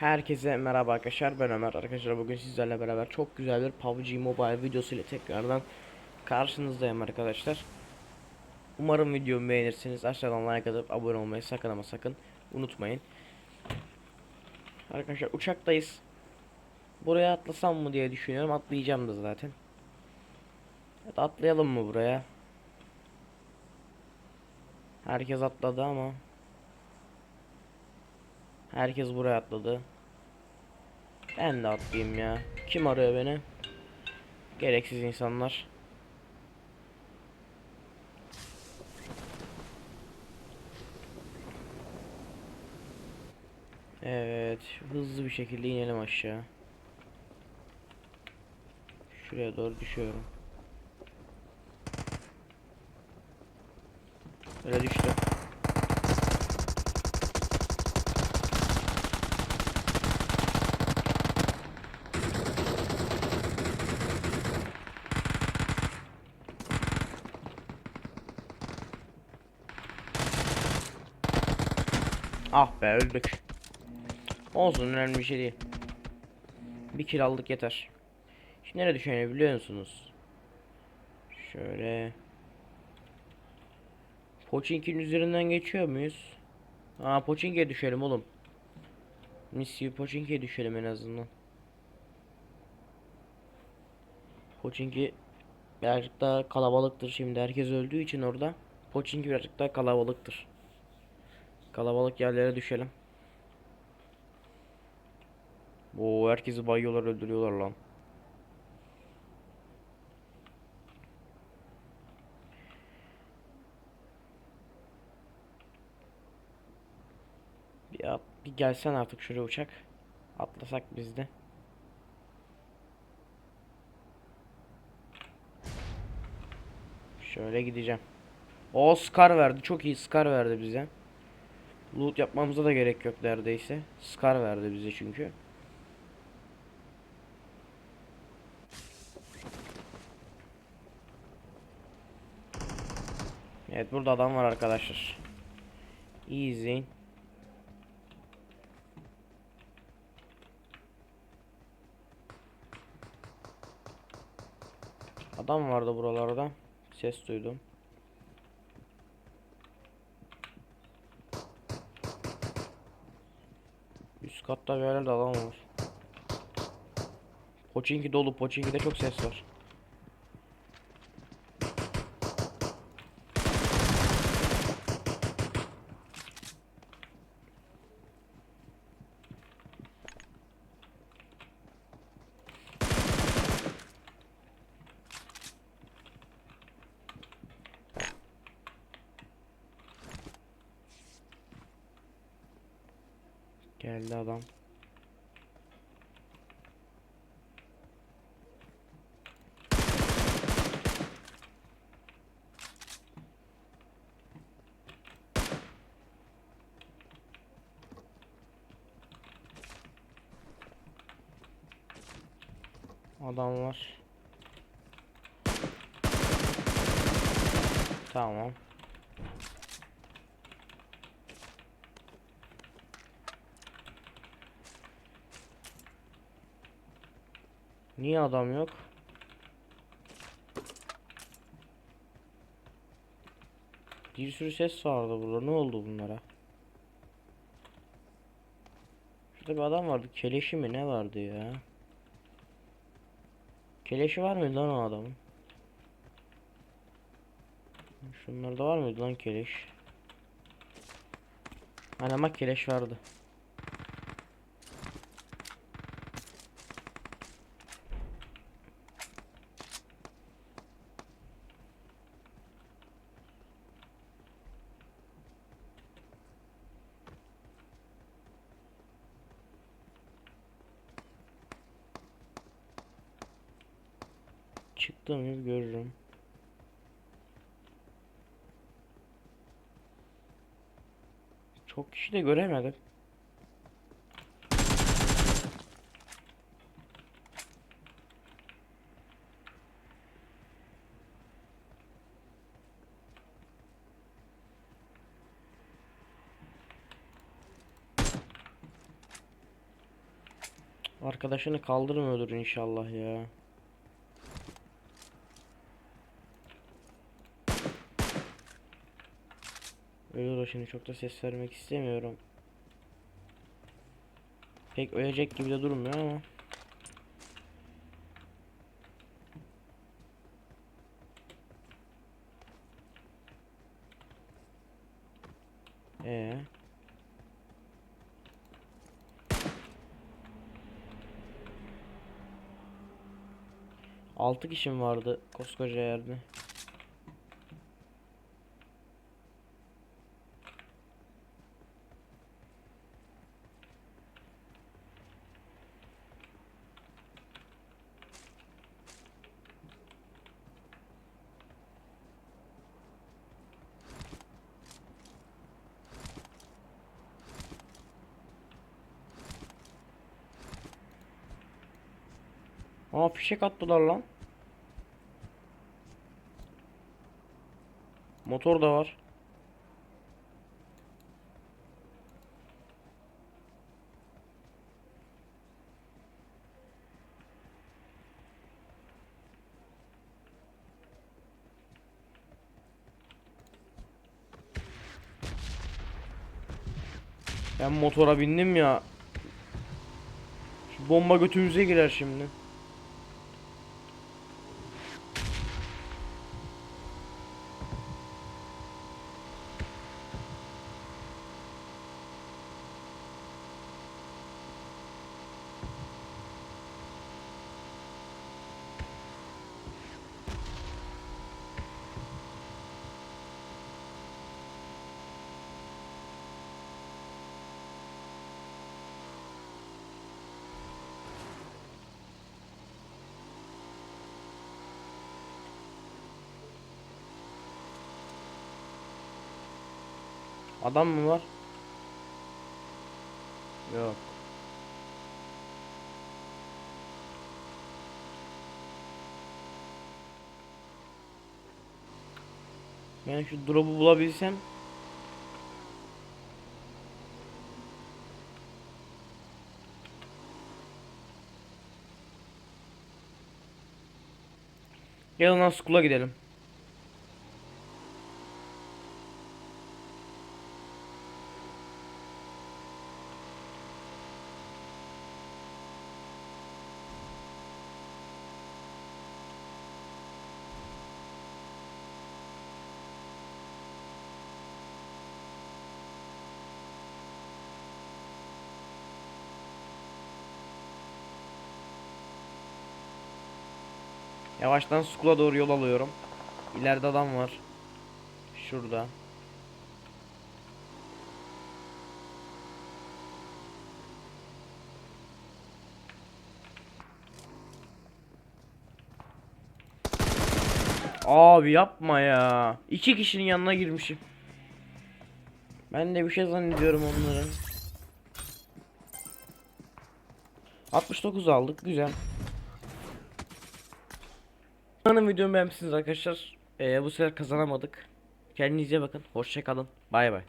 Herkese merhaba arkadaşlar ben Ömer. Arkadaşlar bugün sizlerle beraber çok güzel bir PUBG Mobile videosu ile tekrardan karşınızdayım arkadaşlar. Umarım videomu beğenirsiniz. Aşağıdan like atıp abone olmayı sakın ama sakın unutmayın. Arkadaşlar uçaktayız. Buraya atlasam mı diye düşünüyorum. Atlayacağım da zaten. Evet atlayalım mı buraya? Herkes atladı ama. Herkes buraya atladı. Ben de atlayayım ya. Kim arıyor beni? Gereksiz insanlar. Evet, hızlı bir şekilde inelim aşağı. Şuraya doğru düşüyorum. Öyle düştüm. Ah be öldük. Olsun önemli bir şey değil. Bir kill aldık yeter. Şimdi nereye düşeni biliyor musunuz? Şöyle. Pochinki'nin üzerinden geçiyor muyuz? Aa Pochinki'ye düşelim oğlum. Misyu Pochinki'ye düşelim en azından. Pochinki birazcık daha kalabalıktır şimdi herkes öldüğü için orada. Pochinki birazcık daha kalabalıktır. Kalabalık yerlere düşelim. Oo herkesi bayıyorlar öldürüyorlar lan. Bir, at, bir gelsen artık şuraya uçak. Atlasak biz de. Şöyle gideceğim. O Scar verdi. Çok iyi Scar verdi bize. Loot yapmamıza da gerek yok neredeyse. Scar verdi bize çünkü. Evet burada adam var arkadaşlar. İzleyin. Adam vardı buralarda. Ses duydum. Üst katta bir yerlerde adam var. Poçinki dolu. Poçinki'de çok ses var. Geldi adam. Adam var. Tamam. Niye adam yok? Bir sürü ses vardı burada. Ne oldu bunlara? Şurada bir adam vardı. Keleşi mi ne vardı ya? Keleşi var mıydı lan o adamın? Şunlarda var mıydı lan keleş? Hani ama keleş vardı. Çıktığımız görürüm. Çok kişi de göremedim. Arkadaşını kaldırmıyordur inşallah ya. Ölür o şimdi çok da ses vermek istemiyorum. Pek ölecek gibi de durmuyor ama. Ee. Altı kişim vardı koskoca yerde. Aa fişek attılar lan. Motor da var. Ben motora bindim ya. Şu bomba götümüze girer şimdi. Adam mı var? Yok. Ben şu drop'u bulabilsem lan school'a gidelim. Yavaştan school'a doğru yol alıyorum. İleride adam var. Şurada. Abi yapma ya. İki kişinin yanına girmişim. Ben de bir şey zannediyorum onları. 69 aldık. Güzel. Umarım videomu beğenmişsiniz arkadaşlar. Ee, bu sefer kazanamadık. Kendinize bakın. Hoşça kalın. Bay bay.